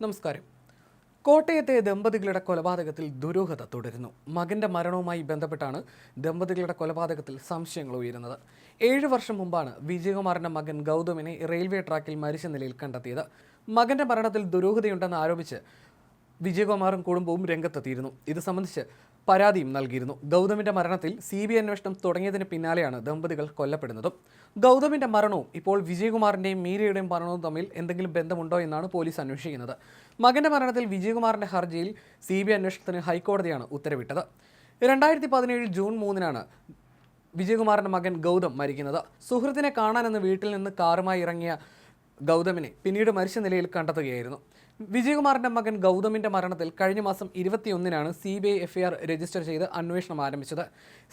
നമസ്കാരം. കോട്ടയത്തെ ദമ്പതികളുടെ കൊലപാതകത്തിൽ ദുരൂഹത തുടരുന്നു. മകന്റെ മരണവുമായി ബന്ധപ്പെട്ടാണ് ദമ്പതികളുടെ കൊലപാതകത്തിൽ സംശയങ്ങൾ ഉയരുന്നത്. ഏഴ് വർഷം മുമ്പാണ് വിജയകുമാറിന്റെ മകൻ ഗൗതമിനെ റെയിൽവേ ട്രാക്കിൽ മരിച്ച നിലയിൽ കണ്ടെത്തിയത്. മകന്റെ മരണത്തിൽ ദുരൂഹതയുണ്ടെന്ന് ആരോപിച്ച് വിജയകുമാറും കുടുംബവും രംഗത്തെത്തിയിരുന്നു. ഇത് സംബന്ധിച്ച് പരാതിയും നൽകിയിരുന്നു. ഗൗതമിന്റെ മരണത്തിൽ സി ബി അന്വേഷണം തുടങ്ങിയതിന് പിന്നാലെയാണ് ദമ്പതികൾ കൊല്ലപ്പെടുന്നതും. ഗൗതമിന്റെ മരണവും ഇപ്പോൾ വിജയകുമാറിന്റെയും മീരയുടെയും മരണവും തമ്മിൽ എന്തെങ്കിലും ബന്ധമുണ്ടോ എന്നാണ് പോലീസ് അന്വേഷിക്കുന്നത്. മകന്റെ മരണത്തിൽ വിജയകുമാറിന്റെ ഹർജിയിൽ സി ബി അന്വേഷണത്തിന് ഹൈക്കോടതിയാണ് ഉത്തരവിട്ടത്. രണ്ടായിരത്തി പതിനേഴ് ജൂൺ മൂന്നിനാണ് വിജയകുമാറിന്റെ മകൻ ഗൗതം മരിക്കുന്നത്. സുഹൃത്തിനെ കാണാനെന്ന് വീട്ടിൽ നിന്ന് കാറുമായി ഇറങ്ങിയ ഗൗതമിനെ പിന്നീട് മരിച്ച നിലയിൽ കണ്ടെത്തുകയായിരുന്നു. വിജയകുമാറിന്റെ മകൻ ഗൗതമിന്റെ മരണത്തിൽ കഴിഞ്ഞ മാസം ഇരുപത്തിയൊന്നിനാണ് C B I FIR register ചെയ്ത് അന്വേഷണം ആരംഭിച്ചത്.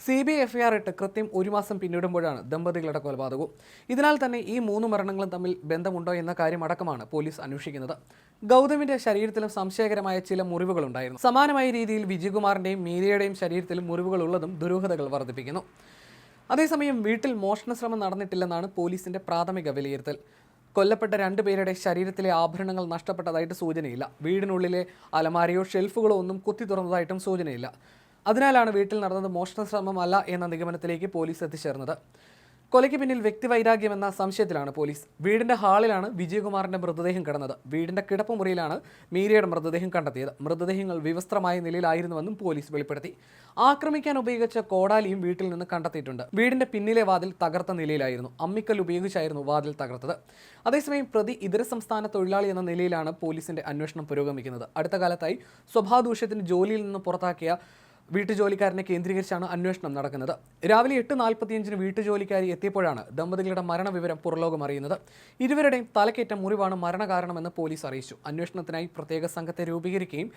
സി ബി ഐ എഫ്ഐആർ ഇട്ട് കൃത്യം ഒരു മാസം പിന്നിടുമ്പോഴാണ് ദമ്പതികളുടെ കൊലപാതകവും. ഇതിനാൽ തന്നെ ഈ മൂന്ന് മരണങ്ങളും തമ്മിൽ ബന്ധമുണ്ടോ എന്ന കാര്യം അടക്കമാണ് പോലീസ് അന്വേഷിക്കുന്നത്. ഗൗതമിന്റെ ശരീരത്തിലും സംശയകരമായ ചില മുറിവുകളുണ്ടായിരുന്നു. സമാനമായ രീതിയിൽ വിജയകുമാറിന്റെയും മീരയുടെയും ശരീരത്തിലും മുറിവുകളുള്ളതും ദുരൂഹതകൾ വർദ്ധിപ്പിക്കുന്നു. അതേസമയം വീട്ടിൽ മോഷണശ്രമം നടന്നിട്ടില്ലെന്നാണ് പോലീസിന്റെ പ്രാഥമിക വിലയിരുത്തൽ. കൊല്ലപ്പെട്ട രണ്ടുപേരുടെ ശരീരത്തിലെ ആഭരണങ്ങൾ നഷ്ടപ്പെട്ടതായിട്ട് സൂചനയില്ല. വീടിനുള്ളിലെ അലമാരയോ ഷെൽഫുകളോ ഒന്നും കുത്തി തുറന്നതായിട്ടും സൂചനയില്ല. അതിനാലാണ് വീട്ടിൽ നടന്നത് മോഷണ ശ്രമമല്ല എന്ന നിഗമനത്തിലേക്ക് പോലീസ് എത്തിച്ചേർന്നത്. കൊലയ്ക്ക് പിന്നിൽ വ്യക്തിവൈരാഗ്യമെന്ന സംശയത്തിലാണ് പോലീസ്. വീടിന്റെ ഹാളിലാണ് വിജയകുമാറിന്റെ മൃതദേഹം കിടന്നത്. വീടിന്റെ കിടപ്പുമുറിയിലാണ് മീരയുടെ മൃതദേഹം കണ്ടെത്തിയത്. മൃതദേഹങ്ങൾ വിവസ്ത്രമായ നിലയിലായിരുന്നുവെന്നും പോലീസ് വെളിപ്പെടുത്തി. ആക്രമിക്കാൻ ഉപയോഗിച്ച കോടാലിയും വീട്ടിൽ നിന്ന് കണ്ടെത്തിയിട്ടുണ്ട്. വീടിന്റെ പിന്നിലെ വാതിൽ തകർത്ത നിലയിലായിരുന്നു. അമ്മിക്കൽ ഉപയോഗിച്ചായിരുന്നു വാതിൽ തകർത്തത്. അതേസമയം പ്രതി ഇതര സംസ്ഥാന തൊഴിലാളി എന്ന നിലയിലാണ് പോലീസിന്റെ അന്വേഷണം പുരോഗമിക്കുന്നത്. അടുത്ത കാലത്തായി സ്വഭാവദൂഷ്യത്തിന് ജോലിയിൽ നിന്ന് പുറത്താക്കിയ വീട്ടുജോലിക്കാരനെ കേന്ദ്രീകരിച്ചാണ് അന്വേഷണം നടക്കുന്നത്. രാവിലെ എട്ട് നാൽപ്പത്തിയഞ്ചിന് വീട്ടുജോലിക്കാരി എത്തിയപ്പോഴാണ് ദമ്പതികളുടെ മരണവിവരം പുറലോകം അറിയുന്നത്. ഇരുവരുടെയും തലക്കേറ്റ മുറിവാണ് മരണകാരണമെന്ന് പോലീസ് അറിയിച്ചു. അന്വേഷണത്തിനായി പ്രത്യേക സംഘത്തെ രൂപീകരിക്കുകയും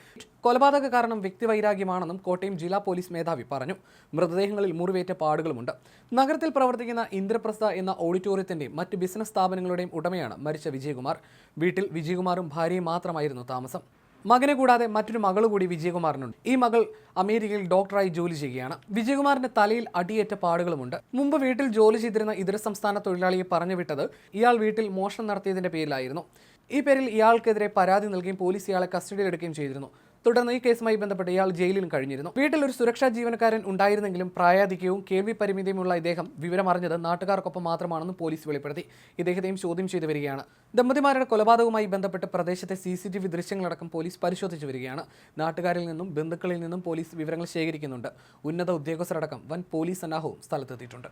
കൊലപാതക കാരണം വ്യക്തിവൈരാഗ്യമാണെന്നും കോട്ടയം ജില്ലാ പോലീസ് മേധാവി പറഞ്ഞു. മൃതദേഹങ്ങളിൽ മുറിവേറ്റ പാടുകളുമുണ്ട്. നഗരത്തിൽ പ്രവർത്തിക്കുന്ന ഇന്ദ്രപ്രസ്ഥ എന്ന ഓഡിറ്റോറിയത്തിന്റെയും മറ്റ് ബിസിനസ് സ്ഥാപനങ്ങളുടെയും ഉടമയാണ് മരിച്ച വിജയകുമാർ. വീട്ടിൽ വിജയകുമാറും ഭാര്യയും മാത്രമായിരുന്നു താമസം. മകനെ കൂടാതെ മറ്റൊരു മകൾ കൂടി വിജയകുമാറിനുണ്ട്. ഈ മകൾ അമേരിക്കയിൽ ഡോക്ടറായി ജോലി ചെയ്യുകയാണ്. വിജയകുമാറിന്റെ തലയിൽ അടിയേറ്റ പാടുകളുമുണ്ട്. മുമ്പ് വീട്ടിൽ ജോലി ചെയ്തിരുന്ന ഇതര സംസ്ഥാന തൊഴിലാളിയെ പറഞ്ഞു വിട്ടത് ഇയാൾ വീട്ടിൽ മോഷണം നടത്തിയതിന്റെ പേരിലായിരുന്നു. ഈ പേരിൽ ഇയാൾക്കെതിരെ പരാതി നൽകുകയും പോലീസ് ഇയാളെ കസ്റ്റഡിയിലെടുക്കുകയും ചെയ്തിരുന്നു. തുടർന്ന് ഈ കേസുമായി ബന്ധപ്പെട്ട് ഇയാൾ ജയിലിലും കഴിഞ്ഞിരുന്നു. വീട്ടിൽ ഒരു സുരക്ഷാ ജീവനക്കാരൻ ഉണ്ടായിരുന്നെങ്കിലും പ്രായാധിക്യവും കേൾവി പരിമിതിയുമുള്ള ഇദ്ദേഹം വിവരമറിഞ്ഞത് നാട്ടുകാർക്കൊപ്പം മാത്രമാണെന്ന് പോലീസ് വെളിപ്പെടുത്തി. ഇദ്ദേഹത്തെയും ചോദ്യം ചെയ്തു വരികയാണ്. ദമ്പതിമാരുടെ കൊലപാതകവുമായി ബന്ധപ്പെട്ട് പ്രദേശത്തെ സി സി ടി വി ദൃശ്യങ്ങളടക്കം പോലീസ് പരിശോധിച്ചു വരികയാണ്. നാട്ടുകാരിൽ നിന്നും ബന്ധുക്കളിൽ നിന്നും പോലീസ് വിവരങ്ങൾ ശേഖരിക്കുന്നുണ്ട്. ഉന്നത ഉദ്യോഗസ്ഥരടക്കം വൻ പോലീസ് സന്നാഹവും സ്ഥലത്തെത്തിയിട്ടുണ്ട്.